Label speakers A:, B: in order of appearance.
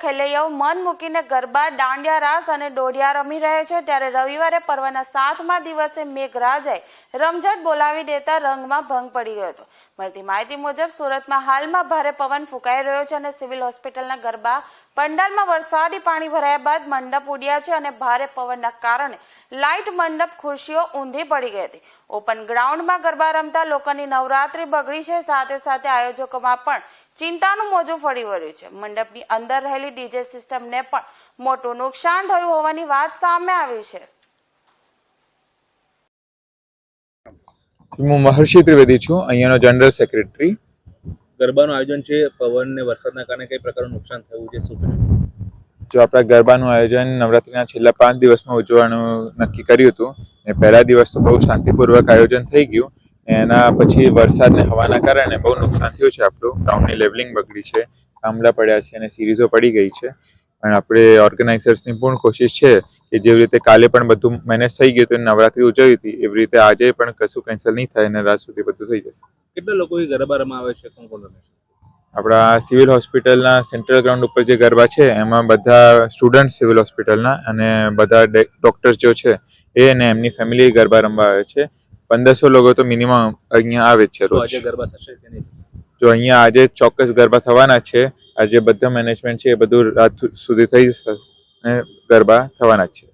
A: ખેલૈયાઓ મન મૂકીને ગરબા, દાંડિયા રાસ અને દોઢિયા રમી રહે છે. ત્યારે રવિવારે પર્વના સાતમા દિવસે મેઘરાજાએ રમઝટ બોલાવી દેતા રંગમાં ભંગ પડી ગયો હતો. મળતી માહિતી મુજબ સુરતમાં હાલમાં ભારે પવન ફૂંકાઈ રહ્યો છે અને સિવિલ હોસ્પિટલના ગરબા, પંડાલમાં વરસાદી પાણી ભરાયા બાદ મંડપ ઉડ્યા છે અને ભારે પવનના કારણે લાઇટ મંડપ ખુરશીઓ ઊંધી પડી ગઈ હતી. ઓપન ગ્રાઉન્ડમાં ગરબા રમતા લોકોની નવરાત્રી બગડી છે. સાથે સાથે આયોજકોમાં પણ ચિંતાનું મોજું ફરી વળ્યું છે. મંડપની અંદર રહેલી ડીજે સિસ્ટમને પણ મોટું નુકસાન થયું હોવાની વાત સામે આવી છે.
B: હું મહર્ષિ ત્રિવેદી છું. અહીંયાનો જનરલ સેક્રેટરી
C: ગરબાનું આયોજન છે પવન ને વરસાદના કારણે કઈ પ્રકારનું નુકસાન થયું છે શું
B: જો આપણા ગરબાનું આયોજન નવરાત્રિના છેલ્લા પાંચ દિવસમાં ઉજવવાનું નક્કી કર્યું હતું ને પહેલા દિવસ તો બહુ શાંતિપૂર્વક આયોજન થઈ ગયું. એના પછી વરસાદને હવાના કારણે બહુ નુકસાન થયું છે આપણું. ગ્રાઉન્ડની લેવલિંગ બગડી છે થાંભલા પડ્યા છે અને સિરીઝો પડી ગઈ છે. પણ આપણે ઓર્ગેનાઇઝર્સની પૂર્ણ કોશિશ છે કે જેવી રીતે કાલે પણ બધું મેનેજ થઈ ગયું હતું નવરાત્રી ઉજવી હતી એવી રીતે આજે પણ કશું કેન્સલ નહીં થાય અને રાત સુધી બધું થઈ જશે.
C: કેટલા લોકો ગરબા રમવા આવે છે? કોણ કોણ છે?
B: આપણા સિવિલ હોસ્પિટલના સેન્ટ્રલ ગ્રાઉન્ડ ઉપર જે ગરબા છે એમાં બધા સ્ટુડન્ટ સિવિલ હોસ્પિટલના અને બધા ડોક્ટર્સ જો છે એ અને એમની ફેમિલી ગરબા રમવા આવે છે. પંદરસો લોકો તો મિનિમમ અહીંયા આવે જ છે રોજ.
C: આજે ગરબા થશે કે નહીં
B: તો અહીંયા આજે ચોક્કસ ગરબા થવાના છે આજે બધા મેનેજમેન્ટ છે એ બધું રાત સુધી થઈ જશે અને ગરબા થવાના જ છે.